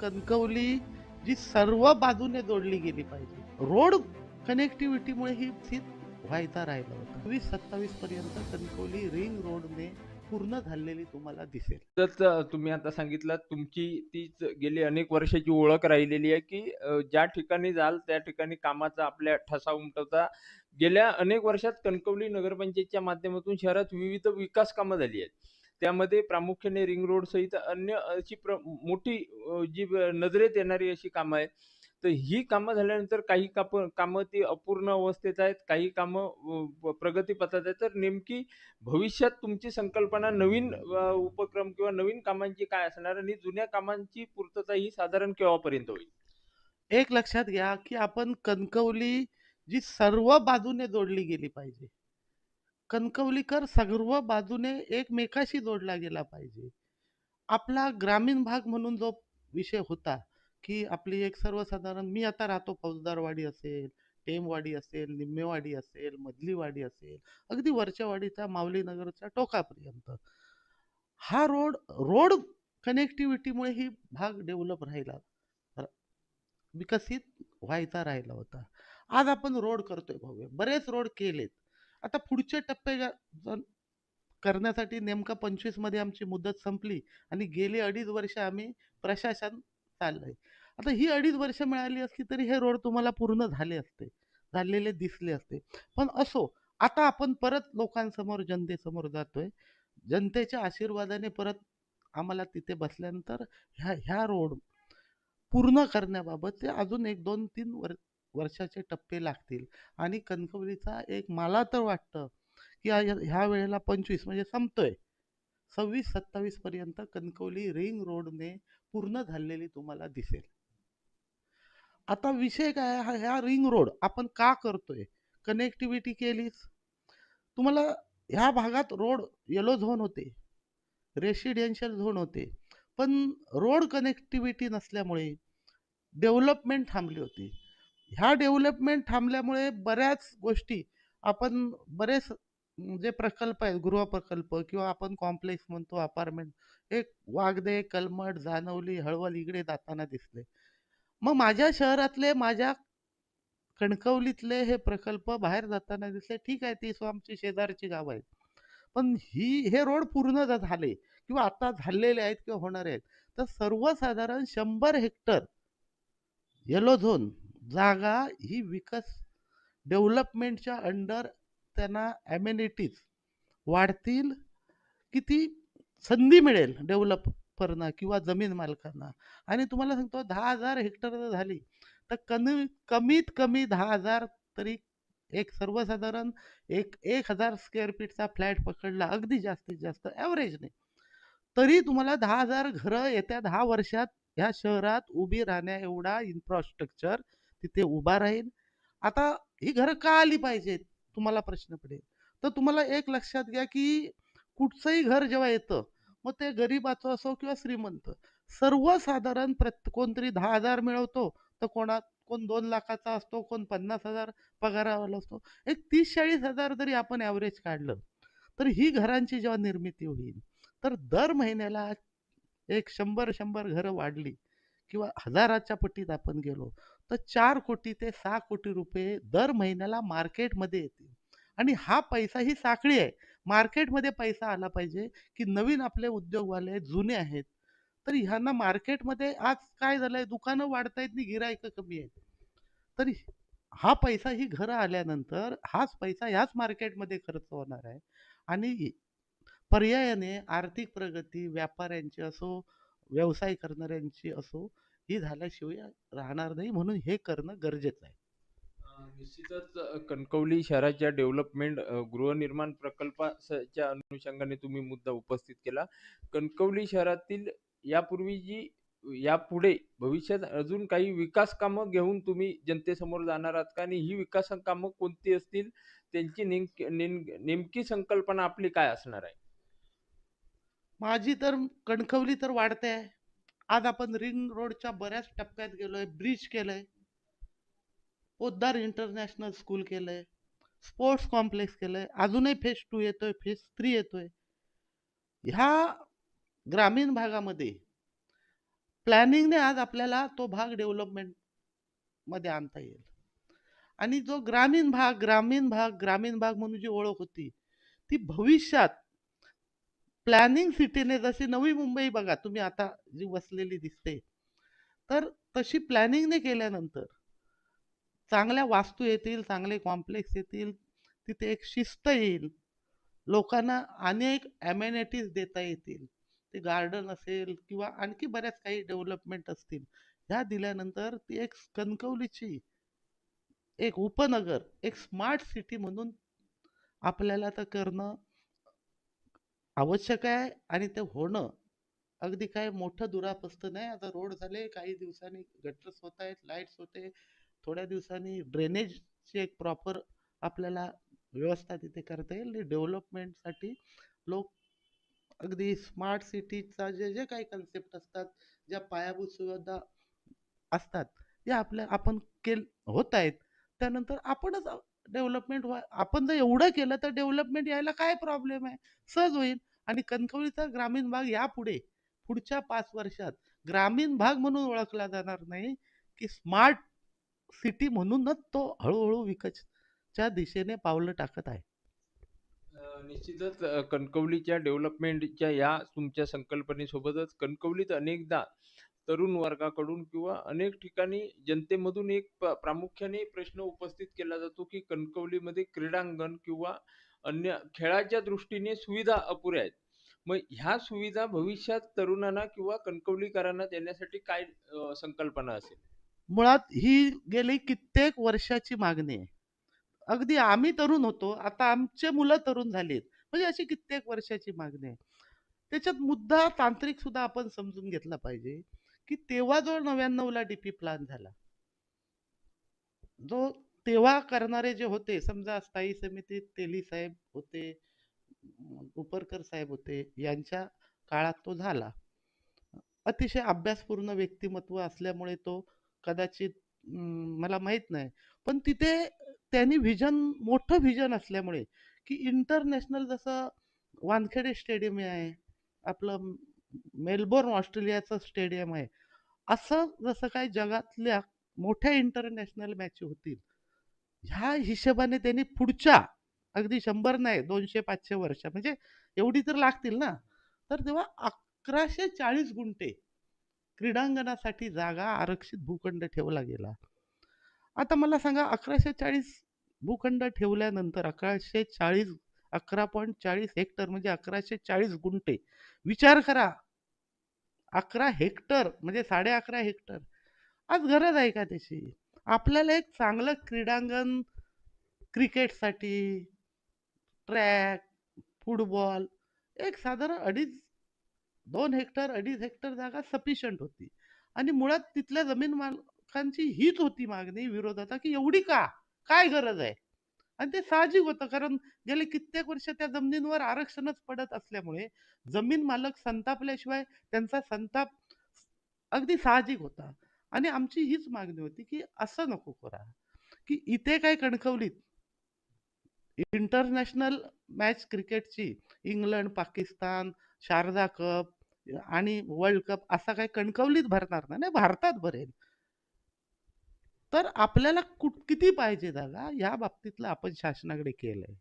कणकवली जी सर्व बाजूने जोडली गेली पाहिजे. रोड कनेक्टिव्हिटीमुळे ही स्थित व्हायचा राहिला होता. वीस सत्तावीस पर्यंत कणकवली रिंग रोडने पूर्ण झालेली तुम्हाला दिसेल. तर तुम्ही आता सांगितलं तुमची तीच गेली अनेक वर्षाची ओळख राहिलेली आहे की ज्या ठिकाणी जाल त्या ठिकाणी कामाचा आपल्या ठसा उमटवता गेल्या अनेक वर्षात कणकवली नगरपंचायतच्या माध्यमातून शहरात विविध विकास कामं झाली आहेत. त्यामध्ये प्रामुख्याने रिंग रोड सहित अन्य अशी प्र मोठी जी नजरेत येणारी अशी कामं आहेत. तर ही कामं झाल्यानंतर काही काप कामं ती अपूर्ण अवस्थेत आहेत काही कामं प्रगतीपथात आहेत. तर नेमकी भविष्यात तुमची संकल्पना नवीन उपक्रम किंवा नवीन कामांची काय असणार आणि जुन्या कामांची पूर्तता ही साधारण केव्हापर्यंत होईल? एक लक्षात घ्या की आपण कणकवली जी सर्व बाजूने जोडली गेली पाहिजे. कणकवलीकर सर्व बाजूने एकमेकाशी जोडला गेला पाहिजे. आपला ग्रामीण भाग म्हणून जो विषय होता की आपली एक सर्वसाधारण मी आता राहतो फौजदारवाडी असेल टेमवाडी असेल निम्मेवाडी असेल मधलीवाडी असेल अगदी वरच्यावाडीच्या माऊलीनगरच्या टोकापर्यंत. हा रोड रोड कनेक्टिव्हिटीमुळे ही भाग डेव्हलप राहिला. विकसित व्हायचा राहिला होता. आज आपण रोड करतोय भव्य. बरेच रोड केलेत. आता पुढचे टप्पे करण्यासाठी नेमका पंचवीसमध्ये आमची मुदत संपली आणि गेली अडीच वर्ष आम्ही प्रशासन चाललंय. आता ही अडीच वर्ष मिळाली असली तरी हे रोड तुम्हाला पूर्ण झाले असते झालेले दिसले असते. पण असो आता आपण परत लोकांसमोर जनतेसमोर जातोय. जनतेच्या आशीर्वादाने परत आम्हाला तिथे बसल्यानंतर ह्या ह्या रोड पूर्ण करण्याबाबत ते अजून एक दोन तीन वर वर्षाचे टप्पे लागतील. आणि कणकवलीचा एक मला तर वाटतं की ह्या वेळेला पंचवीस म्हणजे संपतोय. सव्वीस सत्तावीस पर्यंत कणकवली रिंग रोडने पूर्ण झालेली तुम्हाला दिसेल. आता विषय काय हा ह्या रिंग रोड आपण का करतोय? कनेक्टिव्हिटी केलीच. तुम्हाला ह्या भागात रोड येलो झोन होते. रेसिडेन्शियल झोन होते. पण रोड कनेक्टिव्हिटी नसल्यामुळे डेव्हलपमेंट थांबली होती. ह्या डेव्हलपमेंट थांबल्यामुळे बऱ्याच गोष्टी आपण बरेच जे प्रकल्प आहेत गृह प्रकल्प किंवा आपण कॉम्प्लेक्स म्हणतो अपार्टमेंट एक वागदे कलमट जानवली हळवल इकडे जाताना दिसले. मग माझ्या शहरातले माझ्या कणकवलीतले हे प्रकल्प बाहेर जाताना दिसले. ठीक आहे ती सो आमची शेजारची गाव आहेत. पण ही हे रोड पूर्ण जर झाले किंवा आता झालेले आहेत किंवा होणारे आहेत. तर सर्वसाधारण शंभर हेक्टर येलो झोन जागा ही विकस डेव्हलपमेंटच्या अंडर त्यांना ॲम्युनिटीज वाढतील किती संधी मिळेल डेव्हलपरना किंवा जमीन मालकांना. आणि तुम्हाला सांगतो दहा हजार हेक्टर जर झाली तर कमी कमीत कमी दहा हजार तरी एक सर्वसाधारण एक एक हजार स्क्वेअर फीटचा फ्लॅट पकडला अगदी जास्तीत जास्त ॲव्हरेजने तरी तुम्हाला दहा हजार घरं येत्या दहा वर्षात ह्या शहरात उभी राहण्या एवढा इन्फ्रास्ट्रक्चर तिथे उभा राहील आता ही घरं का आली पाहिजेत? तुम्हाला प्रश्न पडेल. तर तुम्हाला एक लक्षात घ्या की कुठचंही घर जेव्हा येतं मग ते गरीबाचं असो किंवा श्रीमंत सर्वसाधारण प्रत कोणतरी दहा हजार मिळवतो तर कोणा कोण दोन लाखाचा असतो कोण पन्नास हजार पगारावाला असतो. एक तीस चाळीस हजार जरी आपण ॲव्हरेज काढलं तर ही घरांची जेव्हा निर्मिती होईल तर दर महिन्याला एक शंभर शंभर घरं वाढली. किंवा हजाराच्या पटीत आपण गेलो तर चार कोटी ते सहा कोटी रुपये दर महिन्याला मार्केटमध्ये येतील. आणि हा पैसा ही साखळी आहे. मार्केटमध्ये पैसा आला पाहिजे की नवीन आपले उद्योगवाले जुने आहेत. तर ह्यांना मार्केटमध्ये आज काय झालंय? दुकानं वाढतायत आणि गिरायकं कमी आहेत. तरी हा पैसा ही घरं आल्यानंतर हाच पैसा ह्याच मार्केटमध्ये खर्च होणार आहे. आणि पर्यायाने आर्थिक प्रगती व्यापाऱ्यांची असो व्यवसाय करणाऱ्यांची असो ही झाल्याशिवाय राहणार नाही म्हणून हे करणं गरजेचं आहे. निश्चितच कणकवली शहराच्या डेव्हलपमेंट गृहनिर्माण प्रकल्पाच्या अनुषंगाने तुम्ही मुद्दा उपस्थित केला. कणकवली शहरातील यापूर्वी जी यापुढे भविष्यात अजून काही विकास कामं घेऊन तुम्ही जनतेसमोर जाणार आहात का? आणि ही विकास कामं कोणती असतील? त्यांची नेमकी नेम- नेमकी संकल्पना आपली काय असणार आहे? माझी तर कणकवली तर वाढते. आहे आज आपण रिंग रोडच्या बऱ्याच टप्प्यात गेलोय ब्रिज केलंय. पोद्दार इंटरनॅशनल स्कूल केलंय. स्पोर्ट्स कॉम्प्लेक्स केलंय. अजूनही फेज टू येतोय फेज थ्री येतोय. ह्या ग्रामीण भागामध्ये प्लॅनिंगने आज आपल्याला तो भाग डेव्हलपमेंटमध्ये आणता येईल. आणि जो ग्रामीण भाग ग्रामीण भाग ग्रामीण भाग म्हणून जी ओळख होती ती भविष्यात प्लॅनिंग सिटीने जशी नवी मुंबई बघा तुम्ही आता जी वसलेली दिसते. तर तशी प्लॅनिंगने केल्यानंतर चांगल्या वास्तू येतील चांगले कॉम्प्लेक्स येतील तिथे एक शिस्त येईल. लोकांना अनेक ॲमेनिटीज देता येतील. ते गार्डन असेल किंवा आणखी बऱ्याच काही डेव्हलपमेंट असतील. ह्या दिल्यानंतर ती एक कणकवलीची एक उपनगर एक स्मार्ट सिटी म्हणून आपल्याला तर करणं आवश्यक आहे आणि ते होणं अगदी काय मोठं दुरापस्त नाही. आता रोड झाले काही दिवसांनी गटर्स होत आहेत लाईट्स होते. थोड्या दिवसांनी ड्रेनेजची एक प्रॉपर आपल्याला व्यवस्था तिथे करता येईल. डेव्हलपमेंटसाठी लोक अगदी स्मार्ट सिटीचा जे जे काही कन्सेप्ट असतात ज्या पायाभूत सुविधा असतात या आपल्या आपण केल होत आहेत. त्यानंतर आपणच डेव्हलपमेंट व्हा आपण जर एवढं केलं तर डेव्हलपमेंट यायला काय प्रॉब्लेम आहे? सहज होईल. आणि कणकवलीचा ग्रामीण भाग यापुढे पुढच्या पाच वर्षात ग्रामीण भाग म्हणून ओळखला जाणार नाही की स्मार्ट सिटी म्हणूनच तो हळूहळू विकसच्या दिशेने पावलं टाकत आहे. निश्चितच कणकवलीच्या डेव्हलपमेंटच्या या तुमच्या संकल्पनेसोबतच कणकवलीत अनेकदा तरुण वर्गाकडून किंवा अनेक ठिकाणी जनतेमधून एक प्रामुख्याने प्रश्न उपस्थित केला जातो की कणकवलीमध्ये क्रीडांगण किंवा अन्य खेळाच्या दृष्टीने सुविधा अपुऱ्या आहेत. मग ह्या सुविधा भविष्यात तरुणांना किंवा कणकवलीकरांना देण्यासाठी काय संकल्पना असेल? मुळात ही गेली कित्येक वर्षाची मागणी आहे. अगदी आम्ही तरुण होतो आता आमचे मुलं तरुण झालीत. म्हणजे अशी कित्येक वर्षाची मागणी आहे. त्याच्यात मुद्दा तांत्रिक सुद्धा आपण समजून घेतला पाहिजे की तेव्हा जो नव्याण्णवला डीपी प्लॅन झाला जो तेव्हा करणारे जे होते समजा स्थायी समितीत तेली साहेब होते उपरकर साहेब होते यांच्या काळात तो झाला. अतिशय अभ्यासपूर्ण व्यक्तिमत्व असल्यामुळे तो कदाचित मला माहीत नाही. पण तिथे त्यांनी व्हिजन मोठं व्हिजन असल्यामुळे की इंटरनॅशनल जसं वानखेडे स्टेडियम आहे आपलं मेलबोर्न ऑस्ट्रेलियाचं स्टेडियम आहे असं जसं काय जगातल्या मोठ्या इंटरनॅशनल मॅच होतील ह्या हिशोबाने त्यांनी पुढच्या अगदी शंभर नाही दोनशे पाचशे वर्ष म्हणजे एवढी तर लागतील ना. तर तेव्हा अकराशे चाळीस गुंठे क्रीडांगणासाठी जागा आरक्षित भूखंड ठेवला गेला. आता मला सांगा अकराशे चाळीस भूखंड ठेवल्यानंतर अकराशे चाळीस अकरा पॉईंट चाळीस हेक्टर म्हणजे अकराशे चाळीस गुंठे विचार करा. अकरा हेक्टर म्हणजे साडे अकरा हेक्टर. आज गरज आहे का त्याची? आपल्याला एक चांगलं क्रीडांगण क्रिकेटसाठी ट्रॅक फुटबॉल एक साधारण अडीच दोन हेक्टर अडीच हेक्टर जागा सफिशियंट होती. आणि मुळात तिथल्या जमीन मालकांची हीच होती मागणी विरोधात की एवढी का? काय गरज आहे? आणि ते साहजिक होतं कारण गेले कित्येक वर्ष त्या जमिनींवर आरक्षणच पडत असल्यामुळे जमीन मालक संतापल्याशिवाय त्यांचा संताप अगदी साहजिक होता. आणि आमची हीच मागणी होती की असं नको करा. की इथे काय कणकवलीत इंटरनॅशनल मॅच क्रिकेटची इंग्लंड पाकिस्तान शारदा कप आणि वर्ल्ड कप असा काय कणकवलीत भरणार नाही भारतात भरेल. तर आपल्याला कुठ किती पाहिजे जागा या बाबतीतलं आपण शासनाकडे केलंय.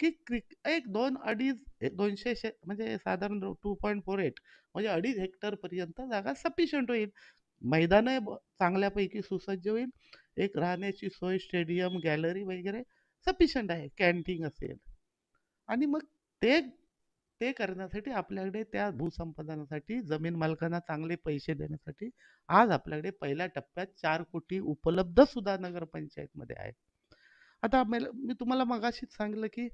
की क्रिक एक दोन अडीच दोनशे म्हणजे साधारण टू पॉईंट फोर एट म्हणजे अडीच हेक्टर पर्यंत जागा सफिशियंट होईल. मैदान चांगल्यापैकी सुसज्ज होईल. एक राहण्याची सोय स्टेडियम गॅलरी वगैरे सफिशियंट आहे कॅन्टीन असेल. आणि मग ते ते करण्यासाठी आपल्याकडे त्या भूसंपादनासाठी जमीन मालकांना चांगले पैसे देण्यासाठी आज आपल्याकडे पहिल्या टप्प्यात चार कोटी उपलब्ध सुद्धा नगरपंचायतमध्ये आहे आता मेल- मी तुम्हाला मगाशीच सांगितलं की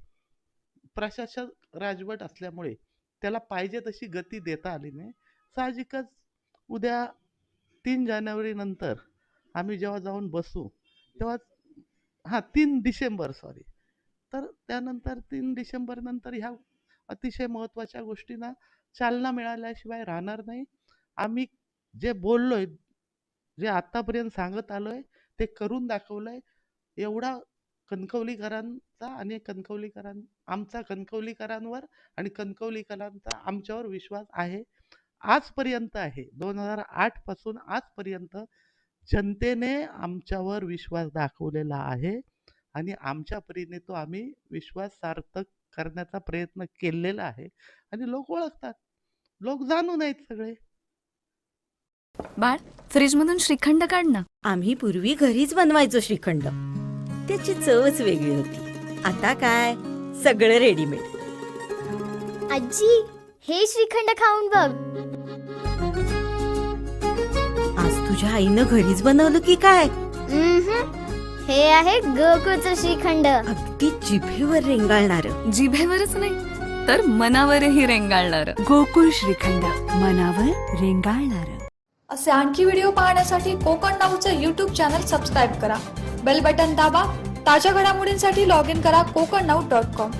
प्रशासक राजवट असल्यामुळे त्याला पाहिजे तशी गती देता आली नाही. साहजिकच उद्या तीन जानेवारी नंतर आम्ही जेव्हा जाऊन बसू तेव्हा हां तीन डिसेंबर सॉरी तर त्यानंतर तीन डिसेंबर नंतर ह्या अतिशय महत्त्वाच्या गोष्टींना चालना मिळाल्याशिवाय राहणार नाही. आम्ही जे बोललोय जे आतापर्यंत सांगत आलोय ते करून दाखवलंय. एवढा कणकवलीकरांचा आणि कणकवलीकरां आमचा कणकवलीकरांवर आणि कणकवलीकरांचा आमच्यावर विश्वास आहे. आजपर्यंत आहे. 2008 पासून आजपर्यंत जनतेने आमच्यावर विश्वास दाखवलेला आहे आणि आमच्या परीने तो आम्ही विश्वास सार्थक करण्याचा प्रयत्न केलेला आहे आणि लोक ओळखतात. लोक जाणून आहेत सगळे. बाळ फ्रीजमधून श्रीखंड काढ ना. आम्ही पूर्वी घरीच बनवायचो श्रीखंड. त्याची चवच वेगळी होती. आता काय? सगळं रेडीमेड आजी हे श्रीखंड खाऊन बघ. तुझ्या आईनं घरीच बनवलं की काय? उम्हम. हे आहे गोकुळचं श्रीखंड. अगदी जिभेवर रेंगाळणार. जिभेवरच नाही तर मनावरही रेंगाळणार. गोकुळ श्रीखंड मनावर रेंगाळणार. असे आणखी व्हिडिओ पाहण्यासाठी कोकण नाऊचं यूट्यूब चॅनल सबस्क्राईब करा. बेल बटन दाबा ताज्या घडामोडींसाठी लॉग इन करा कोकण नाऊ डॉट कॉम